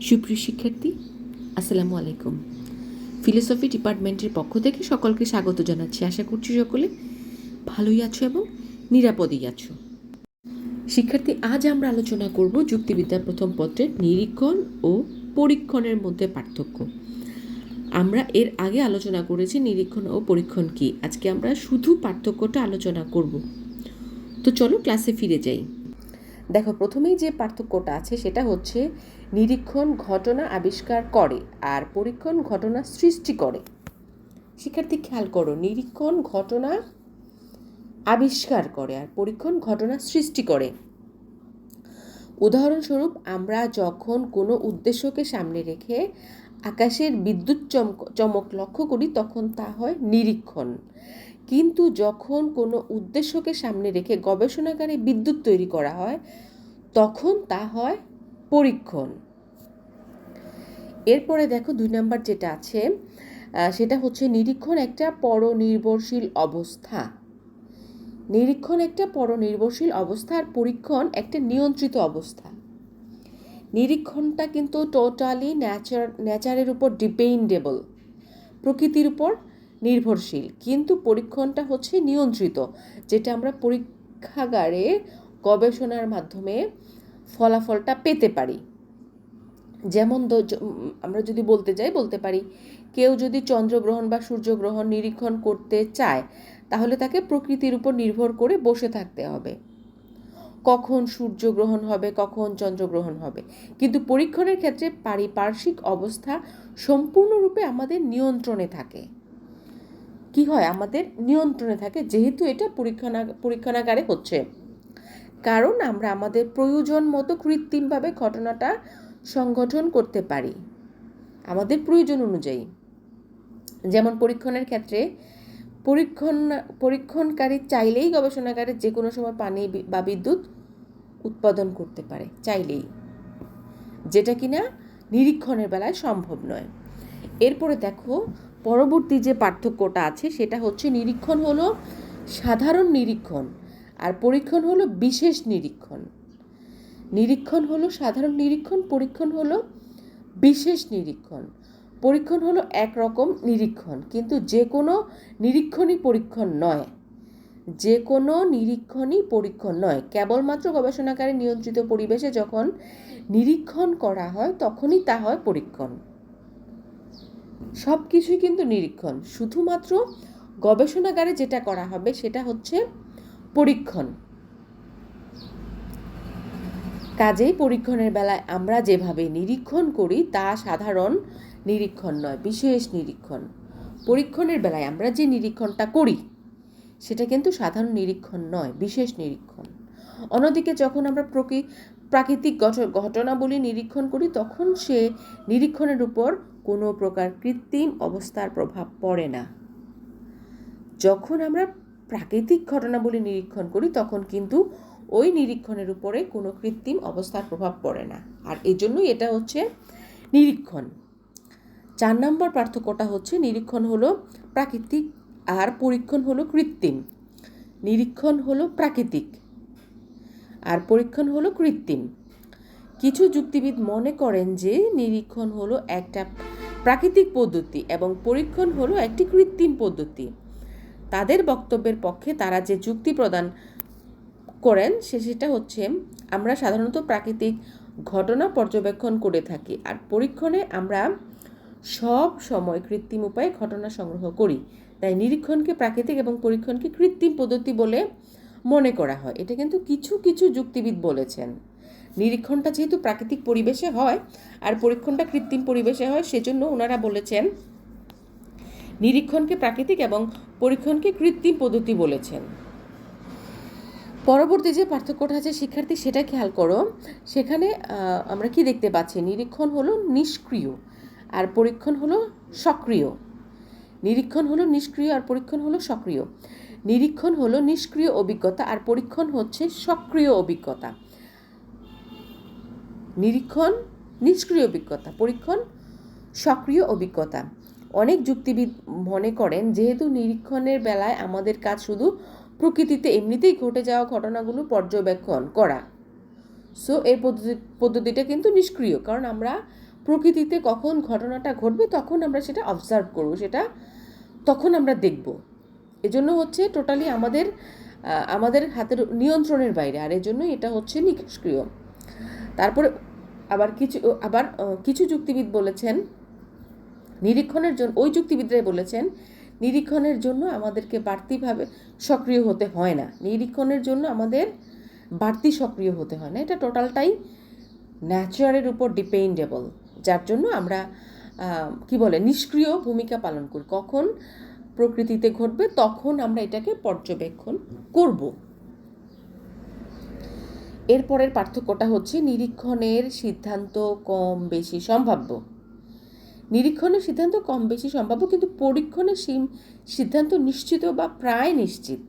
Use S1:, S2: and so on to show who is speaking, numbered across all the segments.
S1: সুপ্রিয় শিক্ষার্থী, আসসালামু আলাইকুম। ফিলোসফি ডিপার্টমেন্টের পক্ষ থেকে সকলকে স্বাগত জানাচ্ছি। আশা করছি সকলে ভালোই আছো এবং নিরাপদেই আছো। শিক্ষার্থী, আজ আমরা আলোচনা করব যুক্তিবিদ্যার প্রথম পত্রের নিরীক্ষণ ও পরীক্ষণের মধ্যে পার্থক্য। আমরা এর আগে আলোচনা করেছি নিরীক্ষণ ও পরীক্ষণ কি। আজকে আমরা শুধু পার্থক্যটা আলোচনা করব। তো চলো ক্লাসে ফিরে যাই। দেখো, প্রথমেই যে পার্থক্যটা আছে সেটা হচ্ছে নিরীক্ষণ ঘটনা আবিষ্কার করে আর পরীক্ষণ ঘটনা সৃষ্টি করে। শিক্ষার্থী খেয়াল করো, নিরীক্ষণ ঘটনা আবিষ্কার করে আর পরীক্ষণ ঘটনা সৃষ্টি করে। উদাহরণস্বরূপ, আমরা যখন কোনো উদ্দেশ্যকে সামনে রেখে আকাশের বিদ্যুৎ চমক চমক লক্ষ্য করি তখন তা হয় নিরীক্ষণ। কিন্তু যখন কোনো উদ্দেশ্যকে সামনে রেখে গবেষণাগারে বিদ্যুৎ তৈরি করা হয়, তখন তা হয় পরীক্ষণ। এরপরে দেখো দুই নাম্বার যেটা আছে সেটা হচ্ছে নিরীক্ষণ একটা পরনির্ভরশীল অবস্থা। নিরীক্ষণ একটা পরনির্ভরশীল অবস্থা আর পরীক্ষণ একটা নিয়ন্ত্রিত অবস্থা। নিরীক্ষণটা কিন্তু টোটালি ন্যাচার ন্যাচারের উপর ডিপেন্ডেবল প্রকৃতির উপর নির্ভরশীল। কিন্তু পরীক্ষণটা হচ্ছে নিয়ন্ত্রিত, যেটা আমরা পরীক্ষাগারে গবেষণার মাধ্যমে ফলাফলটা পেতে পারি। যেমন আমরা যদি বলতে যাই, বলতে পারি, কেউ যদি চন্দ্রগ্রহণ বা সূর্যগ্রহণ নিরীক্ষণ করতে চায়, তাহলে তাকে প্রকৃতির উপর নির্ভর করে বসে থাকতে হবে। কখন সূর্যগ্রহণ হবে, কখন চন্দ্রগ্রহণ হবে। কিন্তু পরীক্ষণের ক্ষেত্রে পারিপার্শ্বিক অবস্থা সম্পূর্ণরূপে আমাদের নিয়ন্ত্রণে থাকে। কি হয়? আমাদের নিয়ন্ত্রণে থাকে, যেহেতু এটা পরীক্ষণা, পরীক্ষণাগারে হচ্ছে। কারণ আমরা আমাদের প্রয়োজন মতো কৃত্রিমভাবে ঘটনাটা সংগঠন করতে পারি। আমাদের প্রয়োজন অনুযায়ী। যেমন পরীক্ষণের ক্ষেত্রে পরীক্ষণ, পরীক্ষণকারী চাইলেই গবেষণাগারে যে কোনো সময় পানি বি- বিদ্যুৎ উৎপাদন করতে পারে, চাইলেই। যেটা কিনা নিরীক্ষণের বেলায় সম্ভব নয়। এরপরে দেখো, পরবর্তী যে পার্থক্যটা আছে, সেটা হচ্ছে নিরীক্ষণ হলো সাধারণ নিরীক্ষণ আর পরীক্ষণ হলো বিশেষ নিরীক্ষণ। নিরীক্ষণ হলো সাধারণ নিরীক্ষণ, পরীক্ষণ হলো বিশেষ নিরীক্ষণ। পরীক্ষণ হলো একরকম নিরীক্ষণ, কিন্তু যে কোনো নিরীক্ষণই পরীক্ষণ নয়। যে কোনো নিরীক্ষণই পরীক্ষণ নয়। কেবলমাত্র গবেষণাগারে নিয়ন্ত্রিত পরিবেশে যখন নিরীক্ষণ করা হয়, তখনই তা হয় পরীক্ষণ। সব কিছুই কিন্তু নিরীক্ষণ। শুধুমাত্র গবেষণাগারে যেটা করা হবে, সেটা হচ্ছে পরীক্ষণ। কাজেই পরীক্ষণের বেলায় আমরা যেভাবে নিরীক্ষণ করি, তা সাধারণ নিরীক্ষণ নয়, বিশেষ নিরীক্ষণ। পরীক্ষণের বেলায় আমরা যে নিরীক্ষণটা করি সেটা কিন্তু সাধারণ নিরীক্ষণ নয়, বিশেষ নিরীক্ষণ। অন্যদিকে যখন আমরা প্রকৃ, প্রাকৃতিক ঘট- ঘটনাবলী নিরীক্ষণ করি, তখন সে নিরীক্ষণের উপর কোনো প্রকার কৃত্রিম অবস্থার প্রভাব পড়ে না। যখন আমরা প্রাকৃতিক ঘটনাবলী নিরীক্ষণ করি, তখন কিন্তু ওই নিরীক্ষণের উপরে কোনো কৃত্রিম অবস্থার প্রভাব পড়ে না। আর এই জন্যই এটা হচ্ছে নিরীক্ষণ। চার নম্বর পার্থক্যটা হচ্ছে, নিরীক্ষণ হলো প্রাকৃতিক আর পরীক্ষণ হলো কৃত্রিম, নিরীক্ষণ হলো প্রাকৃতিক। আর পরীক্ষণ হলো কৃত্রিম। কিছু যুক্তিবিদ মনে করেন যে নিরীক্ষণ হলো একটা প্রাকৃতিক পদ্ধতি এবং পরীক্ষণ হলো একটি কৃত্রিম পদ্ধতি। তাদের বক্তব্যের পক্ষে তারা যে যুক্তি প্রদান করেন সে সেটা হচ্ছে, আমরা সাধারণত প্রাকৃতিক ঘটনা পর্যবেক্ষণ করে থাকি আর পরীক্ষণে আমরা সব সময় কৃত্রিম উপায়ে ঘটনা সংগ্রহ করি। তাই নিরীক্ষণকে প্রাকৃতিক এবং পরীক্ষণকে কৃত্রিম পদ্ধতি বলে মনে করা হয়। এটা কিন্তু কিছু কিছু যুক্তিবিদ বলেছেন। নিরীক্ষণটা যেহেতু প্রাকৃতিক পরিবেশে হয় আর পরীক্ষণটা কৃত্রিম পরিবেশে হয়, সেজন্য ওনারা বলেছেন, নিরীক্ষণকে প্রাকৃতিক এবং পরীক্ষণকে কৃত্রিম পদ্ধতি বলেছেন। পরবর্তী যে পার্থক্যটা আছে, শিক্ষার্থী, সেটা খেয়াল করো। সেখানে আমরা কি দেখতে পাচ্ছি? নিরীক্ষণ হলো নিষ্ক্রিয় আর পরীক্ষণ হলো সক্রিয়। নিরীক্ষণ হলো নিষ্ক্রিয় আর পরীক্ষণ হলো সক্রিয়। নিরীক্ষণ হলো নিষ্ক্রিয় অভিজ্ঞতা আর পরীক্ষণ হচ্ছে সক্রিয় অভিজ্ঞতা। নিরীক্ষণ, নিষ্ক্রিয় অভিজ্ঞতা, পরীক্ষণ, সক্রিয় অভিজ্ঞতা। অনেক যুক্তিবিদ মনে করেন, যেহেতু নিরীক্ষণের বেলায় আমাদের কাজ শুধু প্রকৃতিতে এমনিতেই ঘটে যাওয়া ঘটনাগুলো পর্যবেক্ষণ করা। সো এই পদ্ধতি, পদ্ধতিটা কিন্তু নিষ্ক্রিয়। কারণ আমরা প্রকৃতিতে কখন ঘটনাটা ঘটবে, তখন আমরা সেটা অবজার্ভ করব, সেটা তখন আমরা দেখব। এজন্য হচ্ছে টোটালি আমাদের আমাদের হাতের নিয়ন্ত্রণের বাইরে। আর এজন্য এটা হচ্ছে নিষ্ক্রিয়। তারপরে আবার কিছু আবার কিছু যুক্তিবিদ বলেছেন, নিরীক্ষণের জন্য ওই যুক্তিবিদরাই বলেছেন, নিরীক্ষণের জন্য আমাদেরকে বাড়তিভাবে সক্রিয় হতে হয় না। নিরীক্ষণের জন্য আমাদের বাড়তি সক্রিয় হতে হয় না। এটা টোটালটাই ন্যাচারের উপর ডিপেন্ডেবল যার জন্য আমরা কি বলে, নিষ্ক্রিয় ভূমিকা পালন করি। কখন প্রকৃতিতে ঘটবে, তখন আমরা এটাকে পর্যবেক্ষণ করব। এরপরের পার্থক্যটা হচ্ছে নিরীক্ষণের সিদ্ধান্ত কম বেশি সম্ভাব্য। নিরীক্ষণের সিদ্ধান্ত কম বেশি সম্ভাব্য, কিন্তু পরীক্ষণের সিদ্ধান্ত নিশ্চিত বা প্রায় নিশ্চিত।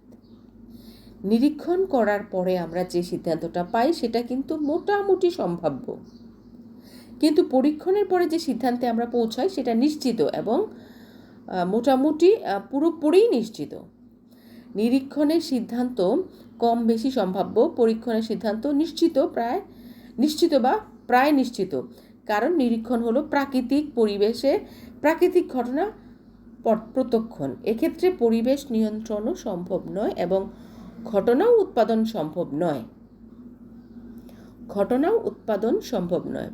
S1: নিরীক্ষণ করার পরে আমরা যে সিদ্ধান্তটা পাই, সেটা কিন্তু মোটামুটি সম্ভাব্য। কিন্তু পরীক্ষণের পরে যে সিদ্ধান্তে আমরা পৌঁছাই সেটা নিশ্চিত এবং মোটামুটি আহ, পুরোপুরিই নিশ্চিত। নিরীক্ষণের সিদ্ধান্ত কম বেশি সম্ভাব্য পরীক্ষণের সিদ্ধান্ত নিশ্চিত প্রায় নিশ্চিত বা প্রায় নিশ্চিত। কারণ নিরীক্ষণ হলো প্রাকৃতিক পরিবেশে প্রাকৃতিক ঘটনা প্রত্যক্ষণ। এক্ষেত্রে পরিবেশ নিয়ন্ত্রণও সম্ভব নয় এবং ঘটনাও উৎপাদন সম্ভব নয়। ঘটনাও উৎপাদন সম্ভব নয়।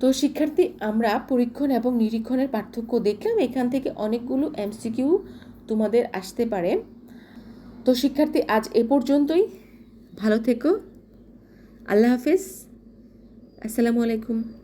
S1: তো শিক্ষার্থী, আমরা পরীক্ষণ এবং নিরীক্ষণের পার্থক্য দেখলাম। এখান থেকে অনেকগুলো এমসিকিউ তোমাদের আসতে পারে। তো শিক্ষার্থী, আজ এ পর্যন্তই। ভালো থেকো। আল্লাহ হাফিজ। আসসালামু আলাইকুম।